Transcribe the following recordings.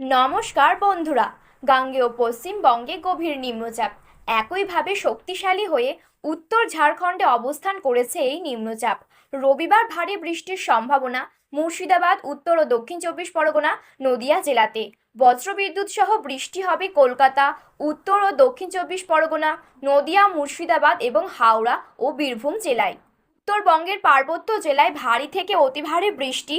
নমস্কার বন্ধুরা গাঙ্গেয় পশ্চিমবঙ্গে গভীর নিম্নচাপ। একইভাবে শক্তিশালী হয়ে উত্তর ঝাড়খণ্ডে অবস্থান করেছে এই নিম্নচাপ। রবিবার ভারী বৃষ্টির সম্ভাবনা মুর্শিদাবাদ, উত্তর ও দক্ষিণ চব্বিশ পরগনা, নদিয়া জেলাতে। বজ্রবিদ্যুৎ সহ বৃষ্টি হবে কলকাতা, উত্তর ও দক্ষিণ চব্বিশ পরগনা, নদিয়া, মুর্শিদাবাদ এবং হাওড়া ও বীরভূম জেলায়। উত্তরবঙ্গের পার্বত্য জেলায় ভারী থেকে অতি ভারী বৃষ্টি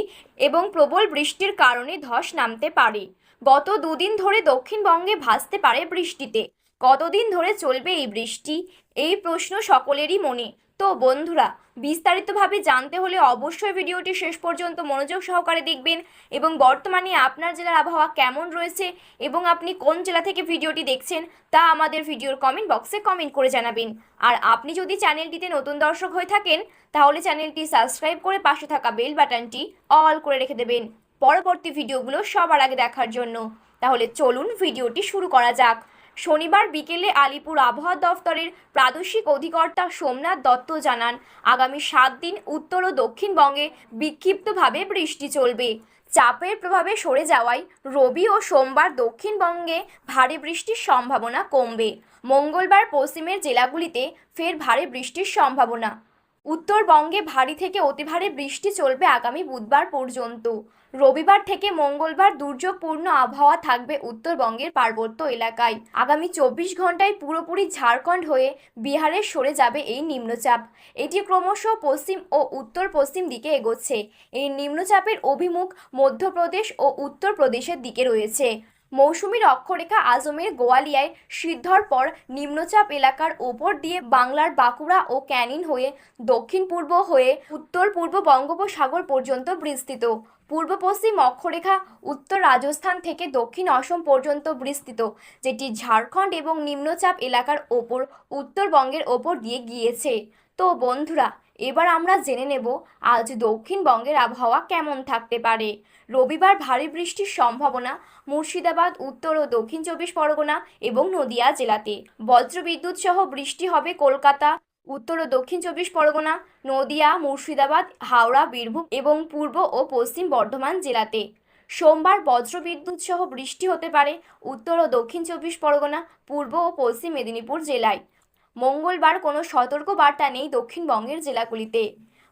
এবং প্রবল বৃষ্টির কারণে ধস নামতে পারে। গত দুদিন ধরে দক্ষিণবঙ্গে ভাসতে পারে বৃষ্টিতে। কতদিন ধরে চলবে এই বৃষ্টি? এই প্রশ্ন সকলেরই মনে। তো বন্ধুরা, বিস্তারিতভাবে জানতে হলে অবশ্যই ভিডিওটি শেষ পর্যন্ত মনোযোগ সহকারে দেখবেন এবং বর্তমানে আপনার জেলার আবহাওয়া কেমন রয়েছে এবং আপনি কোন জেলা থেকে ভিডিওটি দেখছেন তা আমাদের ভিডিওর কমেন্ট বক্সে কমেন্ট করে জানাবেন। আর আপনি যদি চ্যানেলটিতে নতুন দর্শক হয়ে থাকেন, তাহলে চ্যানেলটি সাবস্ক্রাইব করে পাশে থাকা বেল বাটনটি অল করে রেখে দেবেন। পরবর্তী ভিডিওগুলো সবার আগে দেখার জন্য। তাহলে চলুন ভিডিওটি শুরু করা যাক। শনিবার বিকেলে আলিপুর আবহাওয়া দফতরের প্রাদেশিক অধিকর্তা সোমনাথ দত্ত জানান, আগামী সাত দিন উত্তর ও দক্ষিণবঙ্গে বিক্ষিপ্তভাবে বৃষ্টি চলবে। চাপের প্রভাবে সরে যাওয়ায় রবি ও সোমবার দক্ষিণবঙ্গে ভারী বৃষ্টির সম্ভাবনা কমবে। মঙ্গলবার পশ্চিমের জেলাগুলিতে ফের ভারী বৃষ্টির সম্ভাবনা। উত্তরবঙ্গে ভারী থেকে অতি ভারী বৃষ্টি চলবে আগামী বুধবার পর্যন্ত। রবিবার থেকে মঙ্গলবার দুর্যোগপূর্ণ আবহাওয়া থাকবে উত্তরবঙ্গের পার্বত্য এলাকায়। আগামী চব্বিশ ঘন্টায় পুরোপুরি ঝাড়খণ্ড হয়ে বিহারে সরে যাবে এই নিম্নচাপ। এটি ক্রমশ পশ্চিম ও উত্তর পশ্চিম দিকে এগোচ্ছে। এই নিম্নচাপের অভিমুখ মধ্যপ্রদেশ ও উত্তরপ্রদেশের দিকে রয়েছে। মৌসুমীর অক্ষরেখা আজমের গোয়ালিয়ায় সিদ্ধর পর নিম্নচাপ এলাকার ওপর দিয়ে বাংলার বাঁকুড়া ও ক্যানিন হয়ে দক্ষিণ পূর্ব হয়ে উত্তর পূর্ব বঙ্গোপসাগর পর্যন্ত বিস্তৃত। পূর্ব পশ্চিম অক্ষরেখা, উত্তর রাজস্থান থেকে দক্ষিণ অসম পর্যন্ত বিস্তৃত, যেটি ঝাড়খণ্ড এবং নিম্নচাপ এলাকার ওপর, উত্তরবঙ্গের ওপর দিয়ে গিয়েছে। তো বন্ধুরা এবার আমরা জেনে নেব আজ দক্ষিণবঙ্গের আবহাওয়া কেমন থাকতে পারে। রবিবার ভারী বৃষ্টির সম্ভাবনা, মুর্শিদাবাদ, উত্তর ও দক্ষিণ চব্বিশ পরগনা এবং নদিয়া জেলাতে। বজ্রবিদ্যুৎ সহ বৃষ্টি হবে কলকাতা, উত্তর ও দক্ষিণ চব্বিশ পরগনা, নদিয়া, মুর্শিদাবাদ, হাওড়া, বীরভূম এবং পূর্ব ও পশ্চিম বর্ধমান জেলাতে। সোমবার বজ্রবিদ্যুৎ সহ বৃষ্টি হতে পারে উত্তর ও দক্ষিণ চব্বিশ পরগনা, পূর্ব ও পশ্চিম মেদিনীপুর জেলায়। মঙ্গলবার কোনো সতর্ক বার্তা নেই দক্ষিণবঙ্গের জেলাগুলিতে।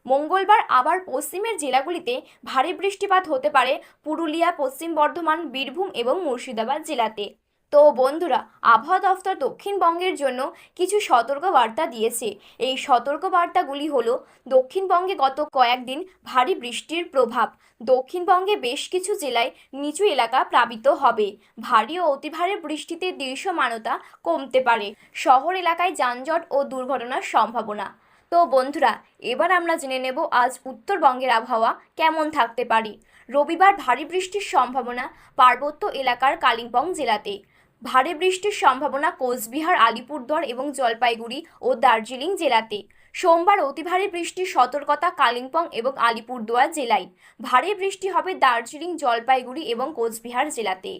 মঙ্গলবার আবার পশ্চিমের জেলাগুলিতে ভারী বৃষ্টিপাত হতে পারে পুরুলিয়া, পশ্চিম বর্ধমান, বীরভূম এবং মুর্শিদাবাদ জেলাতে। তো বন্ধুরা, আবহাওয়া দফতর দক্ষিণবঙ্গের জন্য কিছু সতর্ক বার্তা দিয়েছে। এই সতর্ক বার্তাগুলি হলো, দক্ষিণবঙ্গে গত কয়েকদিন ভারী বৃষ্টির প্রভাব। দক্ষিণবঙ্গে বেশ কিছু জেলায় নিচু এলাকা প্লাবিত হবে। ভারী ও অতি ভারী বৃষ্টিতে দৃশ্যমানতা কমতে পারে। শহর এলাকায় যানজট ও দুর্ঘটনার সম্ভাবনা। তো বন্ধুরা, এবার আমরা জেনে নেব আজ উত্তরবঙ্গের আবহাওয়া কেমন থাকতে পারে। রবিবার ভারী বৃষ্টির সম্ভাবনা পার্বত্য এলাকার কালিম্পং জেলাতে। ভারী বৃষ্টির সম্ভাবনা কোচবিহার আলিপুরদুয়ার এবং জলপাইগুড়ি ও দার্জিলিং জেলাতে। সোমবার অতি ভারী বৃষ্টির সতর্কতা কালিম্পং এবং আলিপুরদুয়ার জেলায়। ভারী বৃষ্টি হবে দার্জিলিং, জলপাইগুড়ি এবং কোচবিহার জেলাতে।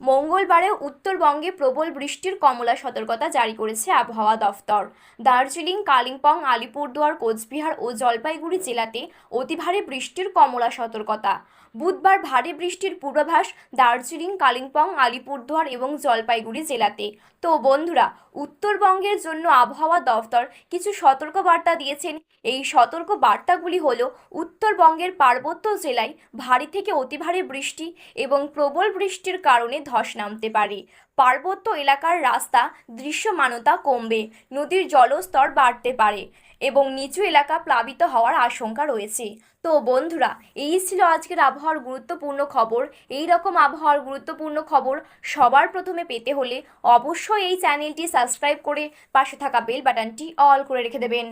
মঙ্গলবারেও উত্তরবঙ্গে প্রবল বৃষ্টির কমলা সতর্কতা জারি করেছে আবহাওয়া দফতর। দার্জিলিং, কালিম্পং, আলিপুরদুয়ার, কোচবিহার ও জলপাইগুড়ি জেলাতে অতি ভারী বৃষ্টির কমলা সতর্কতা। বুধবার ভারী বৃষ্টির পূর্বাভাস দার্জিলিং, কালিম্পং, আলিপুরদুয়ার এবং জলপাইগুড়ি জেলাতে। তো বন্ধুরা, উত্তরবঙ্গের জন্য আবহাওয়া দফতর কিছু সতর্ক বার্তা দিয়েছেন। এই সতর্ক বার্তাগুলি হল, উত্তরবঙ্গের পার্বত্য জেলায় ভারী থেকে অতি ভারী বৃষ্টি এবং প্রবল বৃষ্টির কারণে ধস নামতে পারে। পার্বত্য এলাকার রাস্তা দৃশ্যমানতা কমবে, নদীর জলস্তর বাড়তে পারে এবং নিচু এলাকা প্লাবিত হওয়ার আশঙ্কা রয়েছে। তো বন্ধুরা, এই ছিল আজকের আবহাওয়ার গুরুত্বপূর্ণ খবর। এই রকম আবহাওয়ার গুরুত্বপূর্ণ খবর সবার প্রথমে পেতে হলে অবশ্যই এই চ্যানেলটি সাবস্ক্রাইব করে পাশে থাকা বেল বাটনটি অল করে রেখে দেবেন।